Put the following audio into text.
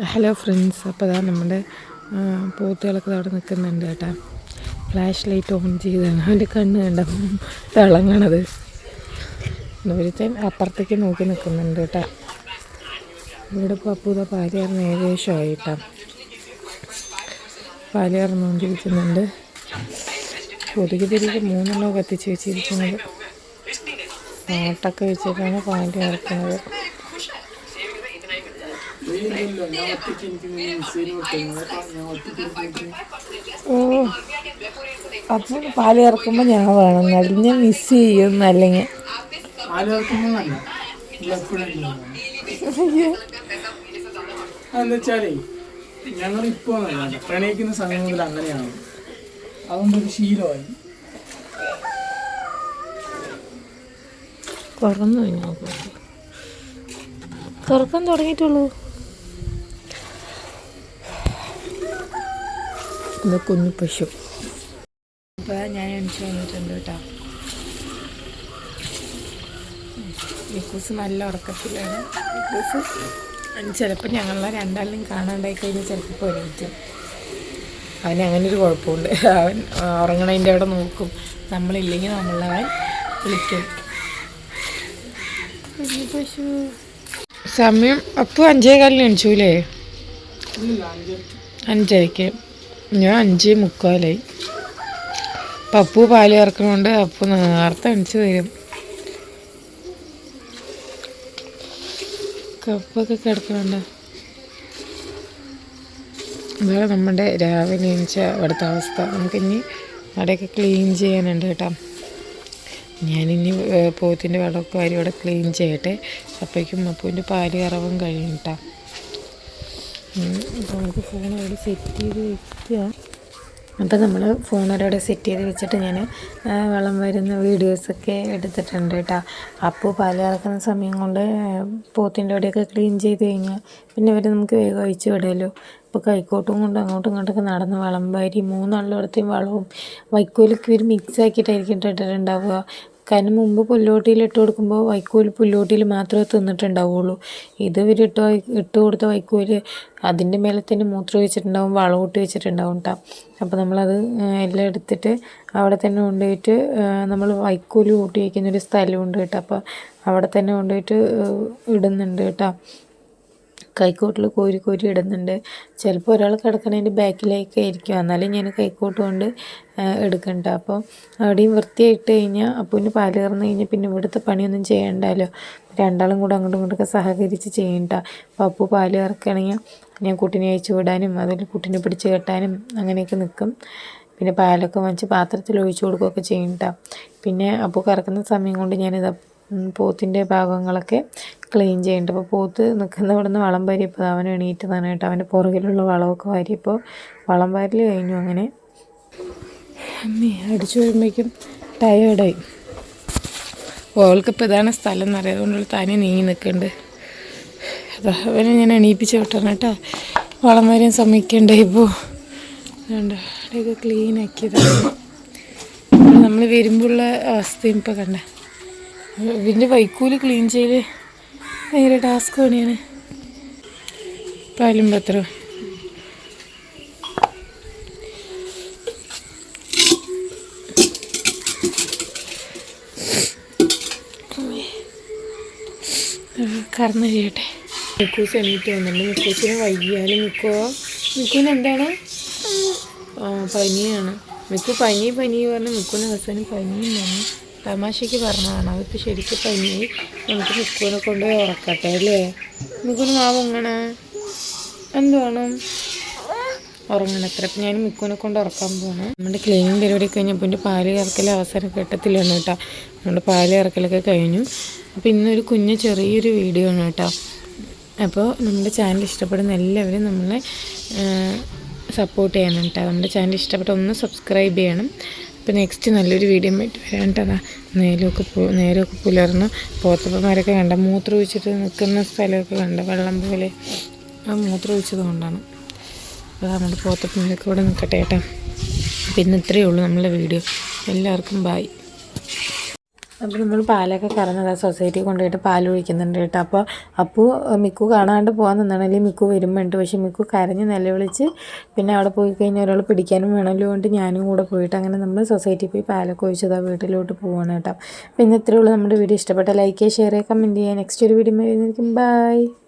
Hello friends അപ്പോൾ അതാ നമ്മുടെ പൂത്തുകളൊക്കെ അവിടെ നിൽക്കുന്നുണ്ട് കേട്ടോ. ഫ്ലാഷ് ലൈറ്റ് ഓൺ ചെയ്താണ്. അവന്റെ കണ്ണ് കണ്ട? തിളങ്ങണത്. ഒരുത്തൻ അപ്പുറത്തേക്ക് നോക്കി നിൽക്കുന്നുണ്ട് കേട്ടോ. ഇവിടെ പപ്പൂത പാൽ കറന്ന് ഏകദേശമായി കേട്ടോ പാൽ കറന്നുകൊണ്ടിരിക്കുന്നുണ്ട് കൊതുക് തിരികെ മൂന്നെണ്ണം കത്തിച്ച് വെച്ചിരിക്കുന്നത്. ആട്ടൊക്കെ വെച്ചിട്ടാണ് പാൽ ഓ അപ്പോൾ പാൽ കറക്കുമ്പോൾ ഞാൻ വേണം. എന്നാലും ഞാൻ മിസ് ചെയ്യും അല്ലെങ്കിൽ ആലോചിക്കുമ്പോൾ നല്ല എപ്പോഴും അതെന്താ വെച്ചാലേ ഞങ്ങളിപ്പോ നല്ല പ്രണയിക്കുന്ന സമയം മുതൽ അങ്ങനെയാണ്. അതുകൊണ്ട് ഒരു ശീലമായി. തുറന്നു തുറക്കാൻ തുടങ്ങിയിട്ടുള്ളൂ. ഇത് കുഞ്ഞു പശു. അപ്പോൾ ഞാൻ എണിച്ച് വന്നിട്ടുണ്ട് കേട്ടോ. വിക്കൂസ് നല്ല ഉറക്കത്തിലാണ്. വിക്കൂസ് ചിലപ്പോൾ ഞങ്ങളെ രണ്ടാളിനും കാണാണ്ടായി കഴിഞ്ഞാൽ ചിലപ്പോൾ പോരായിട്ട് അവന് അങ്ങനെ ഒരു കുഴപ്പമുണ്ട്. അവൻ ഉറങ്ങണതിന്റെ അവിടെ നോക്കും. നമ്മളില്ലെങ്കിൽ നമ്മളവൻ വിളിക്കും. പശു. സമയം അപ്പോൾ അഞ്ചേ കാലിന് എണിച്ചൂലേ അഞ്ചരയ്ക്ക് ഞാൻ അഞ്ച് മുക്കാലായി. പപ്പു പാൽ ചേർക്കണോണ്ട് അപ്പു നേരത്തെ എണിച്ച് തരും കപ്പൊക്കെ കിടക്കണുണ്ട്. ഇതാണ് നമ്മുടെ രാവിലെ എണിച്ച അവിടുത്തെ അവസ്ഥ. നമുക്കിനി അവിടെയൊക്കെ ക്ലീൻ ചെയ്യാനുണ്ട് കേട്ടോ. ഞാനിനി പോത്തിന്റെ വെള്ളമൊക്കെ വാരി ഇവിടെ ക്ലീൻ ചെയ്യട്ടെ. അപ്പോഴേക്കും അപ്പൂന്റെ പാൽ കറവും കഴിയും കേട്ടോ. അപ്പോൾ നമുക്ക് ഫോൺ അവിടെ സെറ്റ് ചെയ്ത് വെക്കുക അപ്പോൾ നമ്മൾ ഫോൺ സെറ്റ് ചെയ്ത് വെച്ചിട്ട് ഞാൻ വെള്ളം വരുന്ന വീഡിയോസൊക്കെ എടുത്തിട്ടുണ്ട് കേട്ടോ. അപ്പോൾ പാൽ കറക്കുന്ന സമയം കൊണ്ട് പോത്തിന്റെ അവിടെയൊക്കെ ക്ലീൻ ചെയ്ത് കഴിഞ്ഞാൽ പിന്നെ ഇവർ നമുക്ക് വേഗം അഴിച്ചു വിടുമല്ലോ ഇപ്പോൾ കൈക്കോട്ടും കൊണ്ട് അങ്ങോട്ടും ഇങ്ങോട്ടൊക്കെ നടന്ന് വളം വാരി മൂന്നാളിടത്തെയും വളവും വൈക്കോലൊക്കെ ഇവർ മിക്സ് ആക്കിയിട്ടായിരിക്കും ഇട്ടിട്ടുണ്ടാവുക. കാരണം മുമ്പ് പുല്ലോട്ടിയിൽ ഇട്ട് കൊടുക്കുമ്പോൾ വൈക്കോൽ പുല്ലോട്ടിയിൽ മാത്രമേ തിന്നിട്ടുണ്ടാവുള്ളൂ. ഇത് ഇവർ ഇട്ട് ഇട്ട് കൊടുത്ത വൈക്കോൽ അതിന്റെ മേലെ തന്നെ മൂത്രം വെച്ചിട്ടുണ്ടാവും വളം ഇട്ട് വെച്ചിട്ടുണ്ടാവും കേട്ടോ അപ്പോൾ നമ്മളത് എല്ലാം എടുത്തിട്ട് അവിടെ തന്നെ കൊണ്ടുപോയിട്ട് നമ്മൾ വൈക്കോൽ കൂട്ടി വയ്ക്കുന്നൊരു സ്ഥലമുണ്ട് കേട്ടോ അപ്പോൾ അവിടെ തന്നെ കൊണ്ടുപോയിട്ട് ഇടുന്നുണ്ട് കേട്ടോ കൈക്കോട്ടിൽ കോരി കോരി ഇടുന്നുണ്ട്. ചിലപ്പോൾ ഒരാൾ കിടക്കണതിന്റെ ബാക്കിലേക്ക് ആയിരിക്കും. എന്നാലും ഞാൻ കൈക്കോട്ട് കൊണ്ട് എടുക്കണ്ട. അപ്പോൾ അവിടെയും വൃത്തിയായിട്ട് കഴിഞ്ഞാൽ അപ്പൂന് പാൽ കറന്ന് കഴിഞ്ഞാൽ പിന്നെ ഇവിടുത്തെ പണിയൊന്നും ചെയ്യണ്ടല്ലോ രണ്ടാളും കൂടെ അങ്ങോട്ടും ഇങ്ങോട്ടൊക്കെ സഹകരിച്ച് ചെയ്യണ്ട. അപ്പോൾ അപ്പു പാൽ കറക്കുകയാണെങ്കിൽ ഞാൻ കുട്ടിനെ അയച്ചു വിടാനും അതിൽ കുട്ടിനെ പിടിച്ച് കെട്ടാനും അങ്ങനെയൊക്കെ നിൽക്കും പിന്നെ പാലൊക്കെ വാങ്ങിച്ച് പാത്രത്തിൽ ഒഴിച്ചു കൊടുക്കുകയൊക്കെ ചെയ്യണ്ട. പിന്നെ അപ്പു കറക്കുന്ന സമയം കൊണ്ട് ഞാനിത് പോത്തിന്റെ ഭാഗങ്ങളൊക്കെ ക്ലീൻ ചെയ്യേണ്ടത് അപ്പോൾ പോത്ത് നിൽക്കുന്ന ഇവിടെ നിന്ന് വളം വാരിയപ്പോൾ അവൻ എണീറ്റതാണ് കേട്ടോ. അവന്റെ പുറകിലുള്ള വളമൊക്കെ വാരിയപ്പോൾ വളം വാരൽ കഴിഞ്ഞു അങ്ങനെ. അടിച്ചു വരുമ്പോഴേക്കും ടയേർഡായി ഓൾക്കിപ്പോൾ ഇതാണ് സ്ഥലം എന്നറിയാം അതുകൊണ്ട് താനെ നീങ്ങി നിൽക്കുന്നുണ്ട് അതാ അവനെ ഞാൻ എണീപ്പിച്ച് വിട്ടാണ് കേട്ടോ. വളം വരെയും സമ്മതിക്കണ്ടേ ഇപ്പോൾ അതുകൊണ്ട് അവിടെയൊക്കെ ക്ലീൻ നമ്മൾ വരുമ്പോഴുള്ള അവസ്ഥയും ഇപ്പോൾ കണ്ട. ഇതിന്റെ വൈക്കൂൽ ക്ലീൻ ചെയ്യൽ ഭയങ്കര ടാസ്ക് പണിയാണ്. പാലും പത്രവും കറന്ന് ചെയ്യട്ടെ. മിക്കൂസ് എണീറ്റ് വന്നിട്ടുണ്ട് മിക്കൂസിന് വൈകിയാലും മിക്കുവോ മിക്കുവിന് എന്താണ്? പനിയാണ്. മിക്കു പനി പനി പറഞ്ഞ് മിക്കുവിന് അവസാനം പനിയും വന്നു. തമാശയ്ക്ക് പറഞ്ഞതാണ്. അതിപ്പോൾ ശരിക്കും പനി നമുക്ക് മുക്കുവിനെ കൊണ്ടുപോയി ഉറക്കട്ടെ അല്ലേ? മുക്കുന് മാവ് ഉങ്ങണേ എന്തുവേണം? ഉറങ്ങണം. അത്ര അപ്പം ഞാൻ മിക്കുവിനെ കൊണ്ട് ഉറക്കാൻ പോകണം നമ്മുടെ ക്ലീനിങ് പരിപാടി കഴിഞ്ഞപ്പോൾ എന്റെ പാൽ ഇറക്കൽ അവസരം ഘട്ടത്തിലാണ് കേട്ടോ. നമ്മുടെ പാൽ ഇറക്കലൊക്കെ കഴിഞ്ഞു. അപ്പോൾ ഇന്നൊരു കുഞ്ഞ് ചെറിയൊരു വീഡിയോ ആണ് കേട്ടോ. അപ്പോൾ നമ്മുടെ ചാനൽ ഇഷ്ടപ്പെടുന്ന എല്ലാവരും നമ്മളെ സപ്പോർട്ട് ചെയ്യണം കേട്ടോ. നമ്മുടെ ചാനൽ ഇഷ്ടപ്പെട്ട ഒന്ന് സബ്സ്ക്രൈബ് ചെയ്യണം. അപ്പോൾ നെക്സ്റ്റ് നല്ലൊരു വീഡിയോ ആയിട്ട് വരാൻ കേട്ടോ. നേരമൊക്കെ നേരമൊക്കെ പുലർന്ന് പോത്തപ്പന്മാരൊക്കെ കണ്ട മൂത്ര ഒഴിച്ചിട്ട് നിൽക്കുന്ന സ്ഥലമൊക്കെ കണ്ട വെള്ളം പോലെ. ആ മൂത്ര ഒഴിച്ചത് കൊണ്ടാണ്. അപ്പോൾ നമ്മുടെ പോത്തപ്പന്മാരൊക്കെ ഇവിടെ നിൽക്കട്ടെ ഏട്ടാ പിന്നെ ഇത്രയേ ഉള്ളൂ നമ്മളെ വീഡിയോ എല്ലാവർക്കും ബായ് അപ്പോൾ നമ്മൾ പാലൊക്കെ കറന്നത് സൊസൈറ്റി കൊണ്ടുപോയിട്ട് പാൽ ഒഴിക്കുന്നുണ്ട് കേട്ടോ. അപ്പോൾ അപ്പു മിക്കു കാണാണ്ട് പോകാൻ നിന്നാണ്. അല്ലെങ്കിൽ മിക്കു വരുമ്പോണ്ട്. പക്ഷെ മിക്കു കരഞ്ഞ് നിലവിളിച്ച് പിന്നെ അവിടെ പോയി കഴിഞ്ഞാൽ ഒരാൾ പിടിക്കാനും വേണമല്ലോ കൊണ്ട് ഞാനും കൂടെ പോയിട്ട് അങ്ങനെ നമ്മൾ സൊസൈറ്റി പോയി പാലൊക്കെ ഒഴിച്ചത് വീട്ടിലോട്ട് പോവാണ് കേട്ടോ. അപ്പോൾ ഇന്ന് ഇത്രയേ ഉള്ളൂ. നമ്മുടെ വീഡിയോ ഇഷ്ടപ്പെട്ട ലൈക്ക് ചെയ്യുക ഷെയർ ചെയ്യുക കമന്റ് ചെയ്യുക നെക്സ്റ്റ് ഒരു വീഡിയോ ബൈ